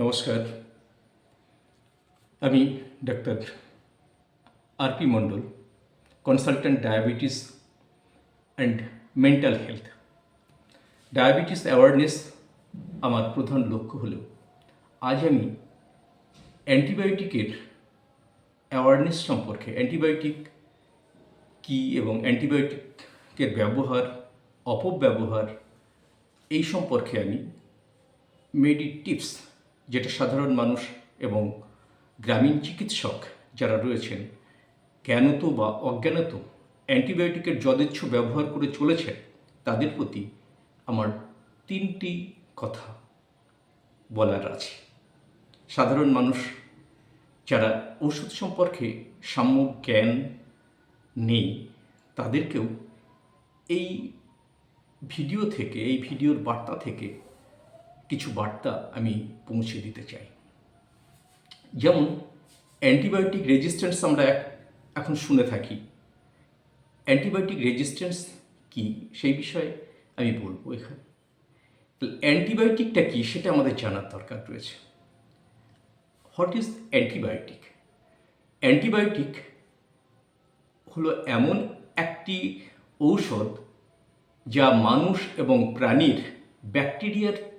নমস্কার। আমি doctor R P Mondal consultant diabetes and mental health diabetes awareness আমার প্রধান লক্ষ্য হলেও আজ আমি অ্যান্টিবায়োটিকের অ্যাওয়ারনেস সম্পর্কে অ্যান্টিবায়োটিক কী এবং অ্যান্টিবায়োটিকের ব্যবহার, অপব্যবহার, এই সম্পর্কে আমি মেডি টিপস যেটা সাধারণ মানুষ এবং গ্রামীণ চিকিৎসক যারা রয়েছেন, জ্ঞানত বা অজ্ঞানত অ্যান্টিবায়োটিকের যথেচ্ছ ব্যবহার করে চলেছে তাদের প্রতি আমার তিনটি কথা বলার আছে। সাধারণ মানুষ যারা ওষুধ সম্পর্কে সাম্যক জ্ঞান নেই, তাদেরকেও এই ভিডিও থেকে, এই ভিডিওর বার্তা থেকে কিছু বার্তা আমি পৌঁছে দিতে চাই। যেমন, অ্যান্টিবায়োটিক রেজিস্ট্যান্স আমরা এখন শুনে থাকি। অ্যান্টিবায়োটিক রেজিস্ট্যান্স কি? সেই বিষয়ে আমি বলব এখানে। অ্যান্টিবায়োটিকটা কি? সেটা আমাদের জানার দরকার রয়েছে। What is antibiotic? অ্যান্টিবায়োটিক হলো এমন একটি ঔষধ যা মানুষ এবং প্রাণীর ব্যাকটেরিয়ার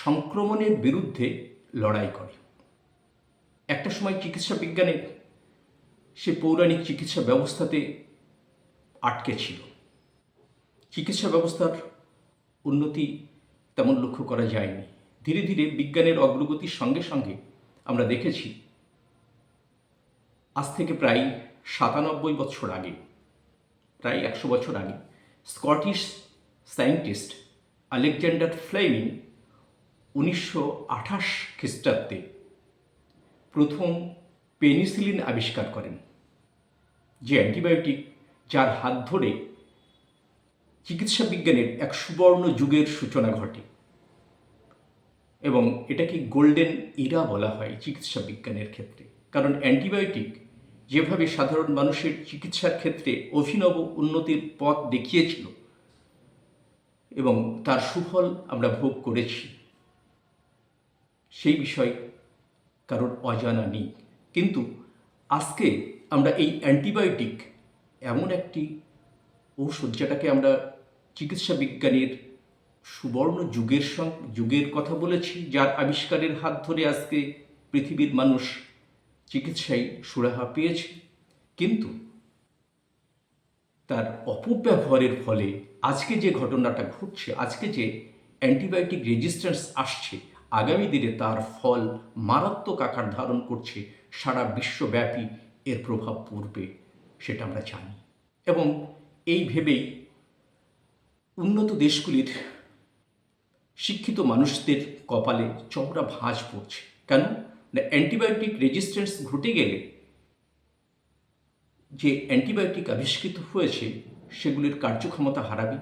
সংক্রমণের বিরুদ্ধে লড়াই করে। একটা সময় চিকিৎসা বিজ্ঞানের সে পৌরাণিক চিকিৎসা ব্যবস্থাতে আটকে ছিল। চিকিৎসা ব্যবস্থার উন্নতি তেমন লক্ষ্য করা যায়নি। ধীরে ধীরে বিজ্ঞানের অগ্রগতির সঙ্গে সঙ্গে আমরা দেখেছি, আজ থেকে প্রায় সাতানব্বই বছর আগে, প্রায় একশো বছর আগে, স্কটিশ সায়েন্টিস্ট আলেকজান্ডার ফ্লেমিং উনিশশো আঠাশ খ্রিস্টাব্দে প্রথম পেনিসিলিন আবিষ্কার করেন, যে অ্যান্টিবায়োটিক যার হাত ধরে চিকিৎসা বিজ্ঞানের এক সুবর্ণ যুগের সূচনা ঘটে এবং এটাকে গোল্ডেন ইরা বলা হয় চিকিৎসা বিজ্ঞানের ক্ষেত্রে। কারণ অ্যান্টিবায়োটিক যেভাবে সাধারণ মানুষের চিকিৎসার ক্ষেত্রে অভিনব উন্নতির পথ দেখিয়েছিল এবং তার সুফল আমরা ভোগ করেছি সেই বিষয় কারোর অজানা নেই। কিন্তু আজকে আমরা এই অ্যান্টিবায়োটিক এমন একটি ঔষধ যেটাকে আমরা চিকিৎসা বিজ্ঞানের সুবর্ণ যুগের যুগের কথা বলেছি, যার আবিষ্কারের হাত ধরে আজকে পৃথিবীর মানুষ চিকিৎসায় সুরাহা পেয়েছে। কিন্তু তার অপব্যবহারের ফলে আজকে যে ঘটনাটা ঘটছে, আজকে যে অ্যান্টিবায়োটিক রেজিস্ট্যান্স আসছে আগামী দিনে তার ফল মারাত্মক আকার ধারণ করছে, সারা বিশ্বব্যাপী এর প্রভাব পড়বে, সেটা আমরা জানি। এবং এই ভেবেই উন্নত দেশগুলির শিক্ষিত মানুষদের কপালে চওড়া ভাঁজ পড়ছে। কেন? না, অ্যান্টিবায়োটিক রেজিস্ট্যান্স ঘটে গেলে যে অ্যান্টিবায়োটিক আবিষ্কৃত হয়েছে, সেগুলির কার্যক্ষমতা হারাবে।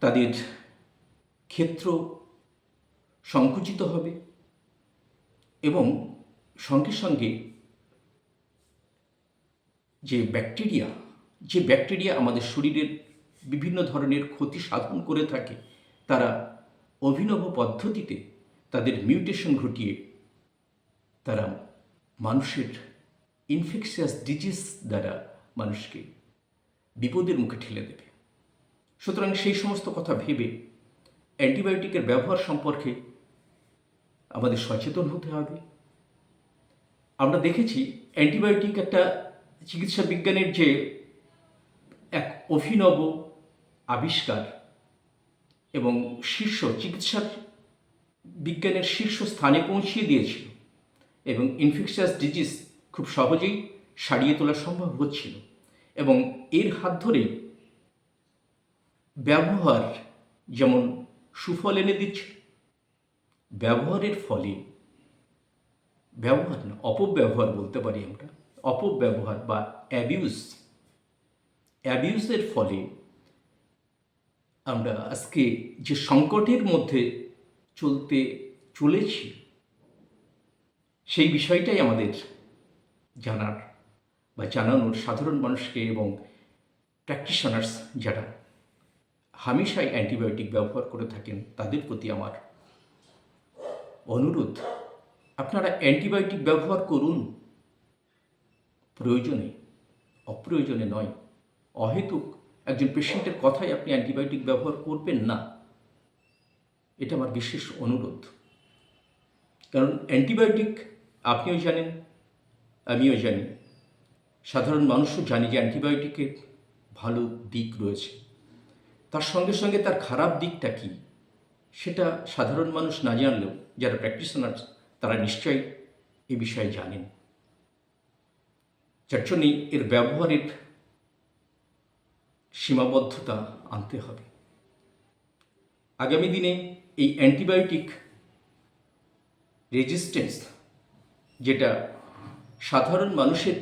তাদের ক্ষেত্র সংকুচিত হবে এবং সঙ্গে সঙ্গে যে ব্যাকটেরিয়া যে ব্যাকটেরিয়া আমাদের শরীরের বিভিন্ন ধরনের ক্ষতি সাধন করে থাকে, তারা অভিনব পদ্ধতিতে তাদের মিউটেশন ঘটিয়ে তারা মানুষের ইনফেকশিয়াস ডিজিজ দ্বারা মানুষকে বিপদের মুখে ঠেলে দেবে। সুতরাং সেই সমস্ত কথা ভেবে অ্যান্টিবায়োটিকের ব্যবহার সম্পর্কে আমাদের সচেতন হতে হবে। আমরা দেখেছি অ্যান্টিবায়োটিক একটা চিকিৎসা বিজ্ঞানের যে এক অভিনব আবিষ্কার এবং শীর্ষ চিকিৎসার বিজ্ঞানের শীর্ষ স্থানে পৌঁছিয়ে দিয়েছিল এবং ইনফেকশাস ডিজিজ খুব সহজেই সারিয়ে তোলা সম্ভব হচ্ছিল এবং এর হাত ধরেই ব্যবহার যেমন সুফল এনে দিচ্ছে ব্যবহারের ফলে, ব্যবহার না, অপব্যবহার বলতে পারি আমরা, অপব্যবহার বা অ্যাবিউজ অ্যাবিউজের ফলে আমরা আজকে যে সংকটের মধ্যে চলতে চলেছি, সেই বিষয়টাই আমাদের জানার বা জানানোর সাধারণ মানুষকে এবং প্র্যাকটিশনার্স যারা হামেশাই অ্যান্টিবায়োটিক ব্যবহার করে থাকেন, তাদের প্রতি আমার অনুরোধ, আপনারা অ্যান্টিবায়োটিক ব্যবহার করুন। প্রয়োজনে, অপ্রয়োজনে নয়, অহেতুক একজন পেশেন্টের কথায় আপনি অ্যান্টিবায়োটিক ব্যবহার করবেন না। এটা আমার বিশেষ অনুরোধ। কারণ অ্যান্টিবায়োটিক আপনিও জানেন, আমিও জানি। সাধারণ মানুষও জানি যে অ্যান্টিবায়োটিকের ভালো দিক রয়েছে। তার সঙ্গে সঙ্গে তার খারাপ দিকটা কী? সেটা সাধারণ মানুষ না জানলেও যারা প্র্যাকটিশনার তারা নিশ্চয়ই এ বিষয়ে জানেন। যার জন্যই এর ব্যবহারের সীমাবদ্ধতা আনতে হবে। আগামী দিনে এই অ্যান্টিবায়োটিক রেজিস্ট্যান্স যেটা সাধারণ মানুষের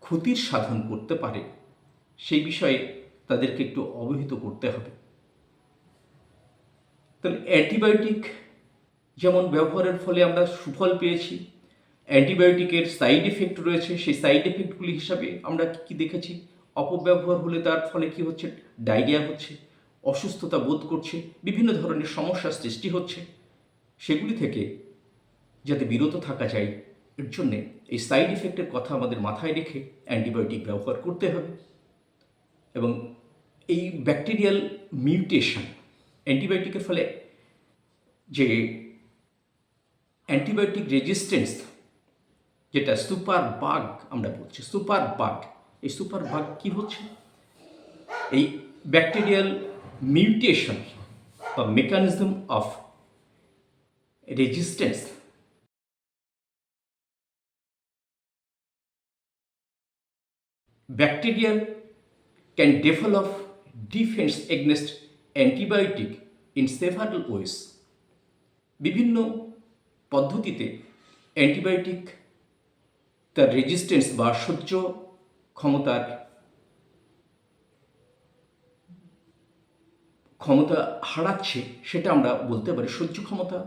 ক্ষতির সাধন করতে পারে, সেই বিষয়ে তাদেরকে একটু অবহিত করতে হবে। তাহলে অ্যান্টিবায়োটিক যেমন ব্যবহারের ফলে আমরা সুফল পেয়েছি, অ্যান্টিবায়োটিকের সাইড এফেক্ট রয়েছে, সেই সাইড এফেক্টগুলি হিসাবে আমরা কি দেখেছি? অপব্যবহার হলে তার ফলে কি হচ্ছে? ডায়রিয়া হচ্ছে, অসুস্থতা বোধ করছে, বিভিন্ন ধরনের সমস্যার সৃষ্টি হচ্ছে। সেগুলি থেকে যাতে বিরত থাকা যায়, এর জন্যে এই সাইড এফেক্টের কথা আমাদের মাথায় রেখে অ্যান্টিবায়োটিক ব্যবহার করতে হবে। এবং এই ব্যাকটেরিয়াল মিউটেশন অ্যান্টিবায়োটিকের ফলে যে অ্যান্টিবায়োটিক রেজিস্ট্যান্স, যেটা সুপার বাগ আমরা বলছি, সুপার বাগ, এই সুপার বাগ কি হচ্ছে? এই ব্যাকটেরিয়াল মিউটেশন বা mechanism of resistance bacteria can develop defense against antibiotic in several ways বিভিন্ন পদ্ধতিতে অ্যান্টিবায়োটিক তার রেজিস্ট্যান্স বা সহ্য ক্ষমতার ক্ষমতা হারাচ্ছে, সেটা আমরা বলতে পারি সহ্য ক্ষমতা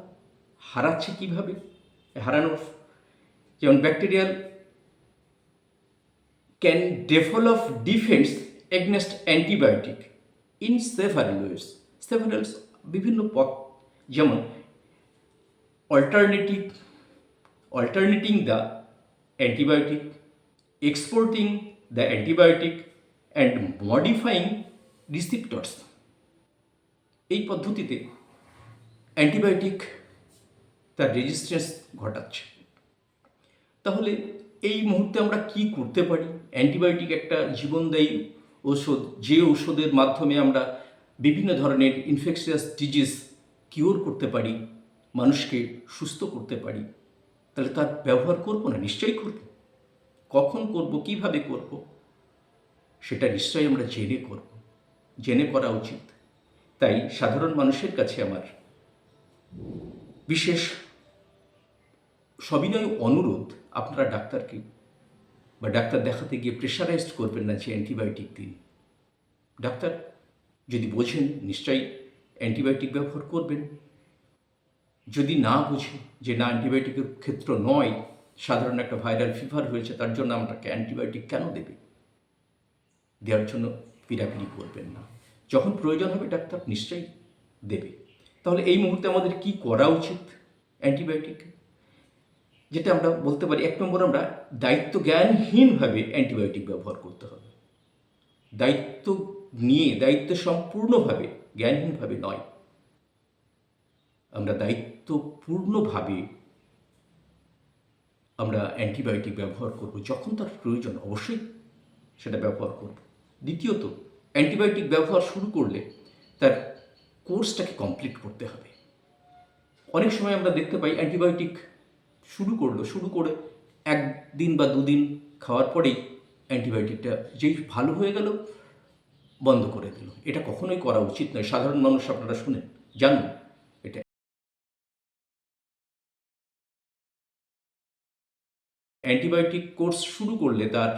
হারাচ্ছে কীভাবে? হারানোর যেমন bacterial can develop defence against antibiotic several ways several বিভিন্ন পথ, যেমন alternative alternating the antibiotic exporting the antibiotic and modifying receptors এই পদ্ধতিতে অ্যান্টিবায়োটিক তার রেজিস্ট্যান্স ঘটাচ্ছে। তাহলে এই মুহূর্তে আমরা কি করতে পারি? অ্যান্টিবায়োটিক একটা জীবনদায়ী ওষুধ যে ওষুধের মাধ্যমে আমরা বিভিন্ন ধরনের ইনফেকশিয়াস ডিজিজ কিওর করতে পারি, মানুষকে সুস্থ করতে পারি, তাহলে তার ব্যবহার করব না? নিশ্চয়ই করব। কখন করব? কীভাবে করব? সেটা নিশ্চয়ই আমরা জেনে করব। জেনে করা উচিত। তাই সাধারণ মানুষের কাছে আমার বিশেষ সবিনয় অনুরোধ, আপনারা ডাক্তারকে বা ডাক্তার দেখাতে গিয়ে প্রেশারাইজড করবেন না যে অ্যান্টিবায়োটিক দিন। ডাক্তার, যদি বোঝেন, নিশ্চয়ই অ্যান্টিবায়োটিক ব্যবহার করবেন। যদি না বুঝে যে না অ্যান্টিবায়োটিকের ক্ষেত্র নয়, সাধারণ একটা ভাইরাল ফিভার হয়েছে, তার জন্য আমাকে অ্যান্টিবায়োটিক কেন দেবে? দেওয়ার জন্য পিড়াপিড়ি করবেন না। যখন প্রয়োজন হবে, ডাক্তার নিশ্চয়ই দেবে। তাহলে এই মুহূর্তে আমাদের কি করা উচিত অ্যান্টিবায়োটিক? যেটা আমরা বলতে পারি, এক নম্বর আমরা দায়িত্ব জ্ঞানহীনভাবে অ্যান্টিবায়োটিক ব্যবহার করতে হবে। দায়িত্ব নিয়ে, দায়িত্ব সম্পূর্ণভাবে, জ্ঞানহীনভাবে নয়। আমরা দায়িত্বপূর্ণভাবে আমরা অ্যান্টিবায়োটিক ব্যবহার করব যখন তার প্রয়োজন অবশ্যই সেটা ব্যবহার করব। দ্বিতীয়ত, অ্যান্টিবায়োটিক ব্যবহার শুরু করলে তার কোর্সটাকে কমপ্লিট করতে হবে। অনেক সময় আমরা দেখতে পাই অ্যান্টিবায়োটিক শুরু করল। শুরু করে একদিন বা দুদিন খাওয়ার পরেই অ্যান্টিবায়োটিকটা যেই ভালো হয়ে গেল, বন্ধ করে দিল। এটা কখনোই করা উচিত নয়। সাধারণ মানুষ আপনারা শুনেন, জানুন এটা। অ্যান্টিবায়োটিক কোর্স শুরু করলে তার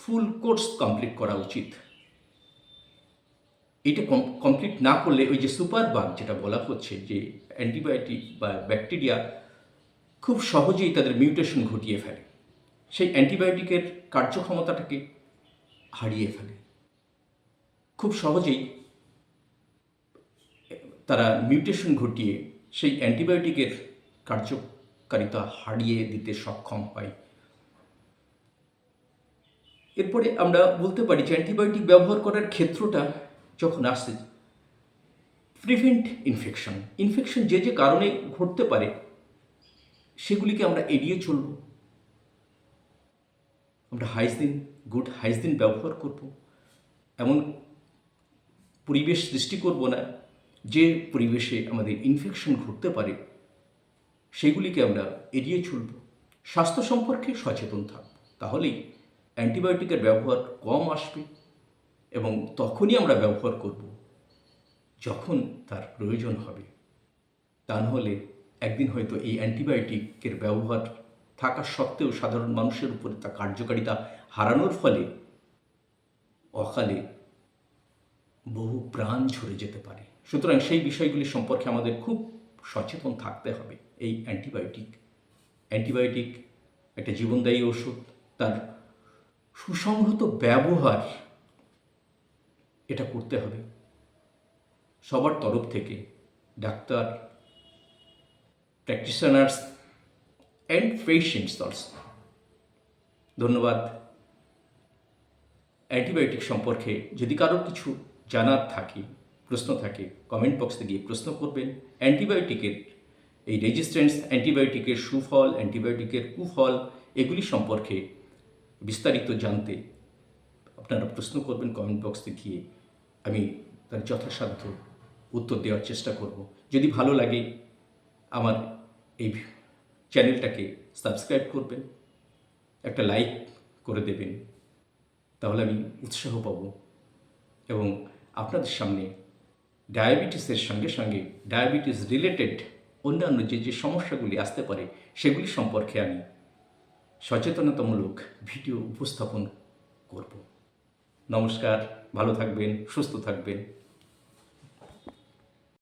ফুল কোর্স কমপ্লিট করা উচিত। এটা কমপ্লিট না করলে ওই যে সুপার বাগ যেটা বলা হচ্ছে, যে অ্যান্টিবায়োটিক বা ব্যাকটেরিয়া খুব সহজেই তাদের মিউটেশন ঘটিয়ে ফেলে। সেই অ্যান্টিবায়োটিকের কার্যক্ষমতাটাকে হারিয়ে ফেলে। খুব সহজেই তারা মিউটেশন ঘটিয়ে সেই অ্যান্টিবায়োটিকের কার্যকারিতা হারিয়ে দিতে সক্ষম হয়। এরপরে আমরা বলতে পারি যে অ্যান্টিবায়োটিক ব্যবহার করার ক্ষেত্রটা যখন আসে প্রিভেন্ট ইনফেকশন। ইনফেকশন যে যে কারণে ঘটতে পারে সেগুলিকে আমরা এড়িয়ে চলব। আমরা হাইজিন, গুড হাইজিন ব্যবহার করব। এমন পরিবেশ সৃষ্টি করব না যে পরিবেশে আমাদের ইনফেকশন ঘটতে পারে। সেগুলিকে আমরা এড়িয়ে চলব। স্বাস্থ্য সম্পর্কে সচেতন থাকব। তাহলেই অ্যান্টিবায়োটিকের ব্যবহার কম আসবে এবং তখনই আমরা ব্যবহার করব, যখন তার প্রয়োজন হবে। তা নাহলে একদিন হয়তো এই অ্যান্টিবায়োটিকের ব্যবহার থাকা সত্ত্বেও সাধারণ মানুষের উপরে তা কার্যকারিতা হারানোর ফলে অকালে বহু প্রাণ ঝরে যেতে পারে। সুতরাং সেই বিষয়গুলি সম্পর্কে আমাদের খুব সচেতন থাকতে হবে। এই অ্যান্টিবায়োটিক অ্যান্টিবায়োটিক একটা জীবনদায়ী ওষুধ, তার সুসংহত ব্যবহার এটা করতে হবে। সবার তরফ থেকে doctor practitioners and patients also ধন্যবাদ। অ্যান্টিবায়োটিক সম্পর্কে যদি কারোর কিছু জানার থাকে, প্রশ্ন থাকে কমেন্ট বক্সে গিয়ে প্রশ্ন করবেন। অ্যান্টিবায়োটিকের এই রেজিস্ট্যান্স অ্যান্টিবায়োটিকের সুফল, অ্যান্টিবায়োটিকের কুফল, এগুলি সম্পর্কে বিস্তারিত জানতে আপনারা প্রশ্ন করবেন কমেন্ট বক্সে গিয়ে। আমি তার যথাসাধ্য উত্তর দেওয়ার চেষ্টা করব। যদি ভালো লাগে আমার এই চ্যানেলটাকে সাবস্ক্রাইব করবেন, একটা লাইক করে দেবেন, তাহলে আমি উৎসাহ পাব। এবং আপনাদের সামনে ডায়াবেটিসের সঙ্গে সঙ্গে ডায়াবেটিস রিলেটেড অন্যান্য যে যে সমস্যাগুলি আসতে পারে, সেগুলি সম্পর্কে আমি সচেতনতামূলক ভিডিও উপস্থাপন করব। নমস্কার, ভালো থাকবেন, সুস্থ থাকবেন।